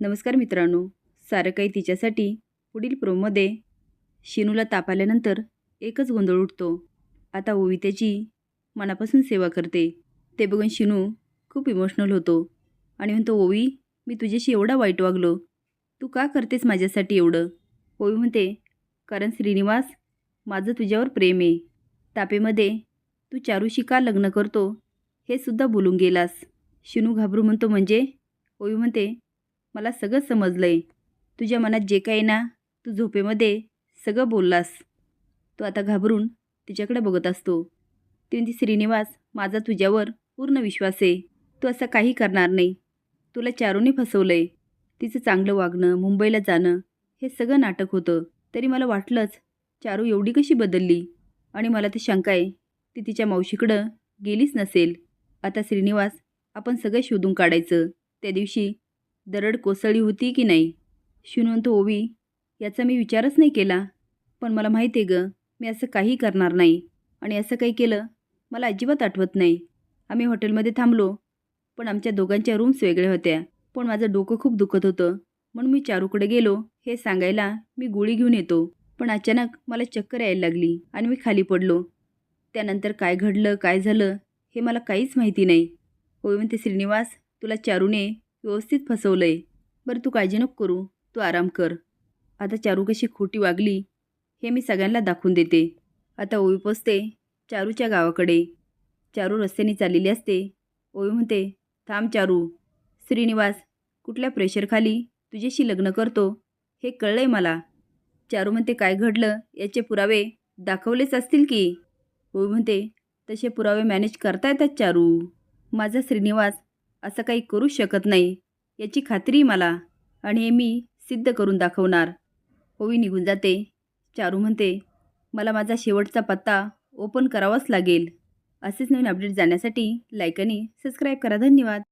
नमस्कार मित्रांनो. सारं काही तिच्यासाठी पुढील प्रोमध्ये शिनूला ताप आल्यानंतर एकच गोंधळ उठतो. आता ओवी त्याची मनापासून सेवा करते. ते बघून शिनू खूप इमोशनल होतो आणि म्हणतो ओवी मी तुझ्याशी एवढा वाईट वागलो. तू का करतेस माझ्यासाठी एवढं? ओवी म्हणते कारण श्रीनिवास माझं तुझ्यावर प्रेम आहे. तापेमध्ये तू चारूशी का लग्न करतो हे सुद्धा बोलून गेलास? शिनू घाबरू म्हणतो म्हणजे? ओवी म्हणते मला सगळं समजलं आहे तुझ्या मनात जे काही ना तू झोपेमध्ये सगळं बोललास. तो आता घाबरून तिच्याकडे बघत असतो. ती म्हणते श्रीनिवास माझा तुझ्यावर पूर्ण विश्वास आहे. तू असं काही करणार नाही. तुला चारूने फसवलं आहे तिचं चांगलं वागणं मुंबईला जाणं हे सगळं नाटक होतं. तरी मला वाटलंच चारू एवढी कशी बदलली. आणि मला ती शंका आहे ती तिच्या मावशीकडं गेलीच नसेल. आता श्रीनिवास आपण सगळं शोधून काढायचं. त्या दिवशी दरड कोसळली होती की नाही? शिवनंत ओवी याचा मी विचारच नाही केला. पण मला माहिती आहे गं मी असं काही करणार नाही. आणि असं काही केलं मला अजिबात आठवत नाही. आम्ही हॉटेलमध्ये थांबलो. पण आमच्या दोघांच्या रूम्स वेगळ्या होत्या. पण माझं डोकं खूप दुखत होतं. म्हणून मी चारूकडे गेलो. हे सांगायला मी गोळी घेऊन येतो. पण अचानक मला चक्कर यायला लागली आणि मी खाली पडलो. त्यानंतर काय घडलं काय झालं हे मला काहीच माहिती नाही. होय म्हणते श्रीनिवास तुला चारूने व्यवस्थित फसवलं आहे बरं तू काळजी नको करू. तू आराम कर. आता चारू कशी खोटी वागली हे मी सगळ्यांना दाखवून देते. आता ओवी पोचते चारूच्या गावाकडे. चारू रस्त्याने चाललेली असते. ओवी म्हणते थांब चारू. श्रीनिवास कुठल्या प्रेशरखाली तुझ्याशी लग्न करतो. हे कळलं आहे मला. चारू म्हणते काय घडलं? याचे पुरावे दाखवलेच असतील की? ओवी म्हणते तसे पुरावे मॅनेज करता येतात चारू. माझा श्रीनिवास असं काही करूच शकत नाही याची खात्री मला आणि हे मी सिद्ध करून दाखवणार. होवी निघून जाते. चारू म्हणते मला माझा शेवटचा पत्ता ओपन करावाच लागेल. असेच नवीन अपडेट जाण्यासाठी लाईक आणि सबस्क्राईब करा. धन्यवाद.